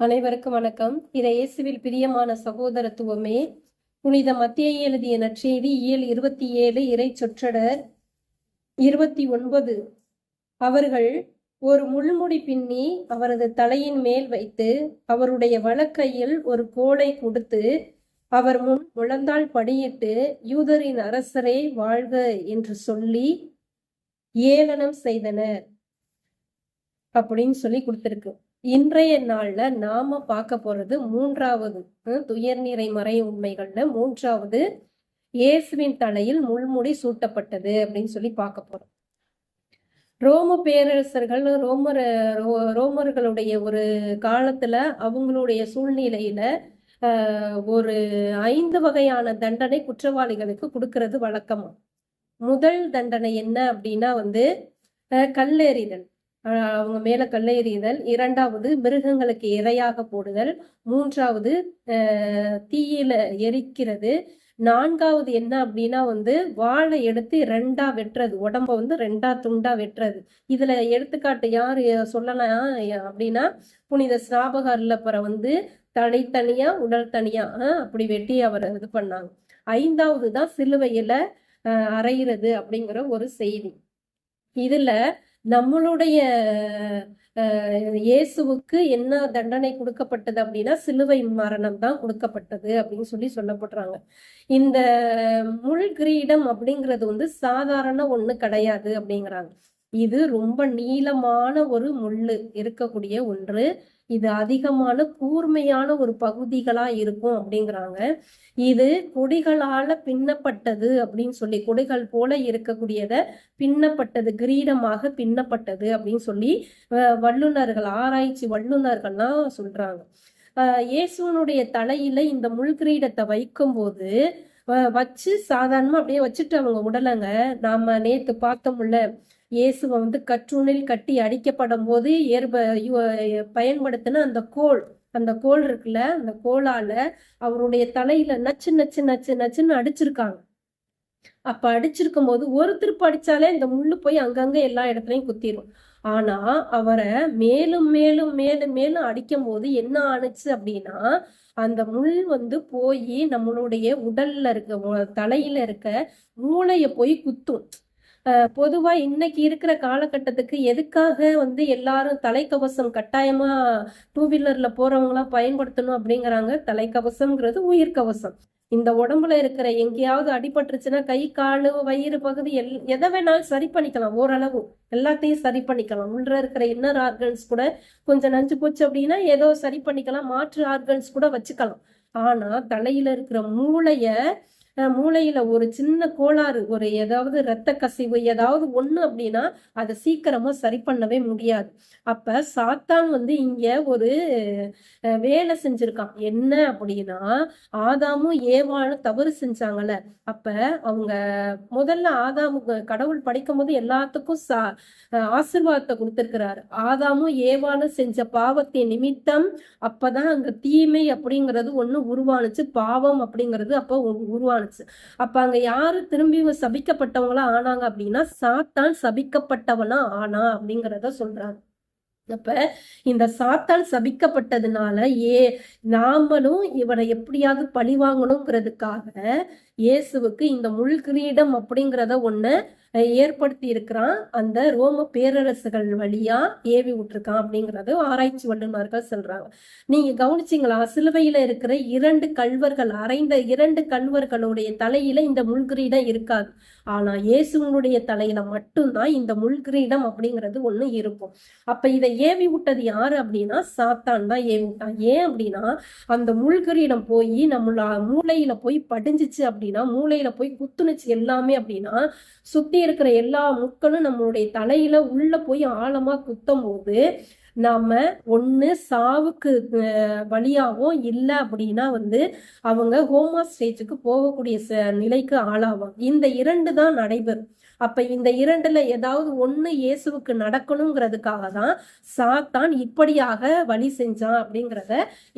அனைவருக்கும் வணக்கம். இறை இயேசுவில் பிரியமான சகோதரத்துவமே புனித மத்திய எழுதிய நற்செய்தி இயல் இருபத்தி ஏழு இறை சொற்றடர் இருபத்தி ஒன்பது. அவர்கள் ஒரு முள்முடி பின்னி அவரது தலையின் மேல் வைத்து அவருடைய வழக்கையில் ஒரு கோலை கொடுத்து அவர் முன் முழந்தால் படியிட்டு யூதரின் அரசரே வாழ்க என்று சொல்லி ஏளனம் செய்தனர். அப்படின்னு சொல்லி கொடுத்திருக்கு. இன்றைய நாள்ல நாம பார்க்க போறது மூன்றாவது துயர் துயர்நிறை மறை உண்மைகள்ல மூன்றாவது இயேசுவின் தலையில் முள்முடி சூட்டப்பட்டது அப்படின்னு சொல்லி பார்க்க போறோம். ரோம பேரரசர்கள் ரோமர ரோ- ரோமர்களுடைய ஒரு காலத்துல அவங்களுடைய சூழ்நிலையில ஒரு ஐந்து வகையான தண்டனை குற்றவாளிகளுக்கு கொடுக்கறது வழக்கமா. முதல் தண்டனை என்ன அப்படின்னா வந்து கல்லெறிதல். அவங்க மேல கல்லெறிதல். இரண்டாவது மிருகங்களுக்கு இரையாக போடுதல். மூன்றாவது தீயில எரிக்கிறது. நான்காவது என்ன அப்படின்னா வந்து வாழை எடுத்து ரெண்டா வெட்டுறது. உடம்ப வந்து ரெண்டா துண்டா வெட்டுறது. இதுல எடுத்துக்காட்டு யாரு சொல்லலாம் அப்படின்னா புனித ஸ்நாபகர்ல பிற வந்து தலை தனியா உடல் தனியா அப்படி வெட்டி அவரை இது பண்ணாங்க. ஐந்தாவது தான் சிலுவையில அரைகிறது அப்படிங்கிற ஒரு செய்தி. இதுல நம்மளுடைய இயேசுவுக்கு என்ன தண்டனை கொடுக்கப்பட்டது அப்படின்னா சிலுவை மரணம் தான் கொடுக்கப்பட்டது அப்படின்னு சொல்லி சொல்லப்படுறாங்க. இந்த முள் கிரீடம் அப்படிங்கிறது வந்து சாதாரண ஒண்ணு கிடையாது அப்படிங்கிறாங்க. இது ரொம்ப நீளமான ஒரு முள்ளு இருக்கக்கூடிய ஒன்று. இது அதிகமான கூர்மையான ஒரு பகுதிகளா இருக்கும் அப்படிங்கிறாங்க. இது கொடிகளால பின்னப்பட்டது அப்படின்னு சொல்லி கொடிகள் போல இருக்கக்கூடியத பின்னப்பட்டது கிரீடமாக பின்னப்பட்டது அப்படின்னு சொல்லி வல்லுநர்கள் வல்லுனர்கள் ஆராய்ச்சி வல்லுநர்கள்லாம் சொல்றாங்க. அஹ், இயேசுவனுடைய தலையில இந்த முள் கிரீடத்தை வைக்கும்போது போது வச்சு சாதாரணமா அப்படியே வச்சுட்டு அவங்க உடலைங்க. நாம நேத்து பார்த்தோம்ல இயேசுவை வந்து கற்றுணில் கட்டி அடிக்கப்படும் போது ஏற்ப பயன்படுத்தின அந்த கோல் அந்த கோல் இருக்குல்ல அந்த கோலால அவருடைய தலையில நச்சு நச்சு நச்சு நச்சுன்னு அடிச்சிருக்காங்க. அப்ப அடிச்சிருக்கும் போது ஒரு திருப்பு அடிச்சாலே இந்த முள்ளு போய் அங்கங்க எல்லா இடத்துலயும் குத்திரும். ஆனா அவரை மேலும் மேலும் மேலும் மேலும் அடிக்கும் போது என்ன ஆணுச்சு அப்படின்னா அந்த முள் வந்து போய் நம்மளுடைய உடல்ல இருக்க தலையில இருக்க மூளைய போய் குத்தும். பொதுவா இன்னைக்கு இருக்கிற காலகட்டத்துக்கு எதுக்காக வந்து எல்லாரும் தலைக்கவசம் கட்டாயமா டூ வீலர்ல போறவங்களாம் பயன்படுத்தணும் அப்படிங்கிறாங்க? தலைக்கவசம்ங்கிறது உயிர் கவசம். இந்த உடம்புல இருக்கிற எங்கேயாவது அடிபட்டுருச்சுன்னா கை காலு வயிறு பகுதி எல் எதை வேணாலும் சரி பண்ணிக்கலாம் ஓரளவு. எல்லாத்தையும் சரி பண்ணிக்கலாம். உள்ள இருக்கிற இன்னர் ஆர்கன்ஸ் கூட கொஞ்சம் நஞ்சு போச்சு அப்படின்னா ஏதோ சரி பண்ணிக்கலாம். மாற்று ஆர்கன்ஸ் கூட வச்சுக்கலாம். ஆனா தலையில இருக்கிற மூளைய மூளையில ஒரு சின்ன கோளாறு ஒரு ஏதாவது இரத்த கசிவு ஏதாவது ஒண்ணு அப்படின்னா அதை சீக்கிரமா சரி பண்ணவே முடியாது. அப்ப சாத்தான் வந்து இங்க ஒரு வேலை செஞ்சிருக்கான். என்ன அப்படின்னா ஆதாமும் ஏவாளும் தவறு செஞ்சாங்கல்ல. அப்ப அவங்க முதல்ல ஆதாமு கடவுள் படைக்கும் போது எல்லாத்துக்கும் சா ஆசிர்வாதத்தை கொடுத்திருக்கிறாரு. ஆதாமும் ஏவாளும் செஞ்ச பாவத்தின் நிமித்தம் அப்பதான் அங்க தீமை அப்படிங்கிறது ஒண்ணு உருவானுச்சு. பாவம் அப்படிங்கிறது அப்ப உருவானுச்சு. உருவானுச்சு அப்ப அங்க யாரு இவங்க சபிக்கப்பட்டவங்களா ஆனாங்க அப்படின்னா சாத்தான் சபிக்கப்பட்டவனா ஆனா அப்படிங்கிறத சொல்றாங்க. அப்ப இந்த சாத்தான் சபிக்கப்பட்டதுனால ஏ நாமளும் இவனை எப்படியாவது பழி வாங்கணுங்கிறதுக்காக இயேசுவுக்கு இந்த முள் கிரீடம் அப்படிங்கிறத ஒன்று ஏற்படுத்தி இருக்கிறான் அந்த ரோம பேரரசுகள் வழியா ஏவி விட்டுருக்கான் அப்படிங்கிறது ஆராய்ச்சி வல்லுநர்கள் சொல்றாங்க. நீங்க கவனிச்சீங்களா? சிலுவையில இருக்கிற இரண்டு கல்வர்கள் அரைந்த இரண்டு கல்வர்களுடைய தலையில இந்த முள் கிரீடம் இருக்காது. ஆனா இயேசுவனுடைய தலையில மட்டும்தான் இந்த முள் கிரீடம் அப்படிங்கிறது ஒண்ணு இருக்கும். அப்ப இதை ஏவி விட்டது யாரு அப்படின்னா சாத்தான் தான் ஏவி விட்டான். ஏன் அப்படின்னா அந்த முள்கிரீடம் போய் நம்மள மூளையில போய் படிஞ்சிச்சு அப்படின்னு மூளையில போய் குத்துணுச்சு எல்லாமே அப்படின்னா சுத்தி இருக்கிற எல்லா முட்களும் நம்மளுடைய தலையில உள்ள போய் ஆழமா குத்தும் போது நாம ஒண்ணு சாவுக்கு வழியாகவும் வழியாவும் இல்லை அப்படின்னா வந்து அவங்க ஹோமா ஸ்டேஜுக்கு போகக்கூடிய ச- நிலைக்கு ஆளாவாங்க. இந்த இரண்டு தான் நடைபெறும். அப்ப இந்த இரண்டுல ஏதாவது ஒண்ணு இயேசுவுக்கு நடக்கணுங்கிறதுக்காக தான் சாத்தான் இப்படியாக வழி செஞ்சான் அப்படிங்கிறத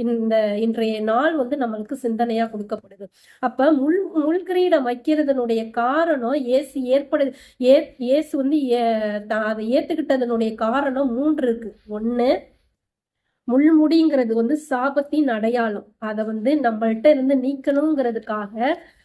இந்த இன்றைய நாள் வந்து நம்மளுக்கு சிந்தனையா கொடுக்கப்படுது. அப்ப முள் முள்கிரீடம் வைக்கிறதுனுடைய காரணம் இயேசு ஏற்படு ஏ இயேசு வந்து ஏ- த- அதை ஏத்துக்கிட்டதனுடைய காரணம் மூன்று இருக்கு. ஒண்ணு முள்முடிங்கிறது வந்து சாபத்தின் அடையாளம். அதை வந்து நம்மள்கிட்ட இருந்து நீக்கணுங்கிறதுக்காக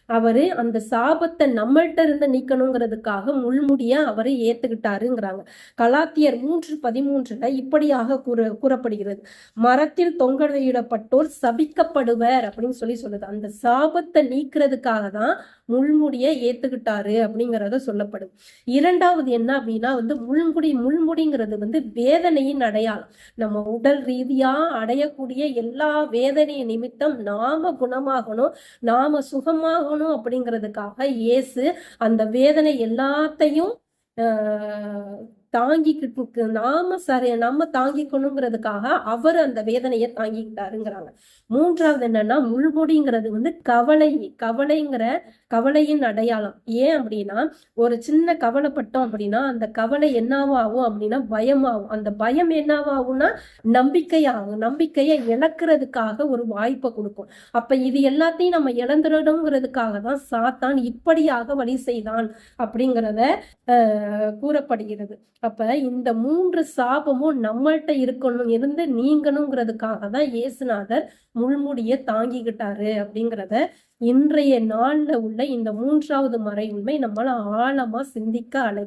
அவரு அந்த சாபத்தை நம்மள்கிட்ட இருந்து நீக்கணுங்கிறதுக்காக முள்முடியா அவர் ஏத்துக்கிட்டாருங்கிறாங்க. கலாத்தியர் மூன்று பதிமூன்றுல இப்படியாக கூற கூறப்படுகிறது. மரத்தில் தொங்கலிடப்பட்டோர் சபிக்கப்படுவர் அப்படின்னு சொல்லி சொல்லுது. அந்த சாபத்தை நீக்கிறதுக்காக தான் முள்முடிய ஏத்துக்கிட்டாரு அப்படிங்கிறத சொல்லப்படும் இரண்டாவது என்ன அப்படின்னா வந்து முள்முடி முள்முடிங்கிறது வந்து வேதனையின் அடையாளம். நம்ம உடல் ரீதியா அடையக்கூடிய எல்லா வேதனையின் நிமித்தம் நாம குணமாகணும் நாம சுகமாகணும் அப்படிங்கிறதுக்காக இயேசு அந்த வேதனை எல்லாத்தையும் ஆஹ், தாங்கிக்கிட்டு நாம சரி நம்ம தாங்கிக்கணுங்கிறதுக்காக அவர் அந்த வேதனையை தாங்கிக்கிட்டாருங்கிறாங்க. மூன்றாவது என்னன்னா முள்முடிங்கிறது வந்து கவலை கவலைங்கிற கவலையின் அடையாளம். ஏன் அப்படின்னா ஒரு சின்ன கவலைப்பட்டோம் அப்படின்னா அந்த கவலை என்னவாகும் அப்படின்னா பயமாகும். அந்த பயம் என்னவாகும்னா நம்பிக்கையாகும். நம்பிக்கையை இழக்கிறதுக்காக ஒரு வாய்ப்பை கொடுக்கும். அப்ப இது எல்லாத்தையும் நம்ம இழந்துடணுங்கிறதுக்காக தான் சாத்தான் இப்படியாக வழி செய்தான் அப்படிங்கிறத ஆஹ், கூறப்படுகிறது. அப்ப இந்த மூன்று சாபமும் நம்மள்கிட்ட இருக்கணும் இருந்து நீங்கணுங்கிறதுக்காக தான் இயேசுநாதர் முள்முடிய தாங்கிக்கிட்டாரு அப்படிங்கிறத இன்றைய நாள்ல உள்ள இந்த மூன்றாவது மறை உண்மை நம்மள ஆழமா சிந்திக்க அழை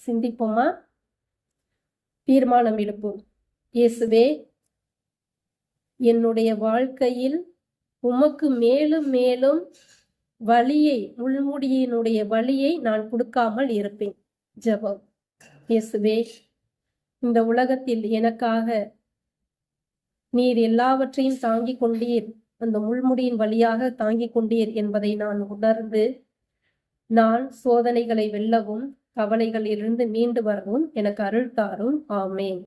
சிந்திப்போமா? தீர்மானம் எடுப்போம் இயேசுவே என்னுடைய வாழ்க்கையில் உமக்கு மேலும் மேலும் வலியை முள்முடியினுடைய வலியை நான் கொடுக்காமல் இருப்பேன். ஜபம். இயேசுவே இந்த உலகத்தில் எனக்காக நீர் எல்லாவற்றையும் தாங்கிக் கொண்டீர். அந்த முள்முடியின் வழியாக தாங்கிக் கொண்டீர் என்பதை நான் உணர்ந்து நான் சோதனைகளை வெல்லவும் கவலைகளிலிருந்து மீண்டு வரவும் எனக்கு அருள் தாரும். ஆமேன்.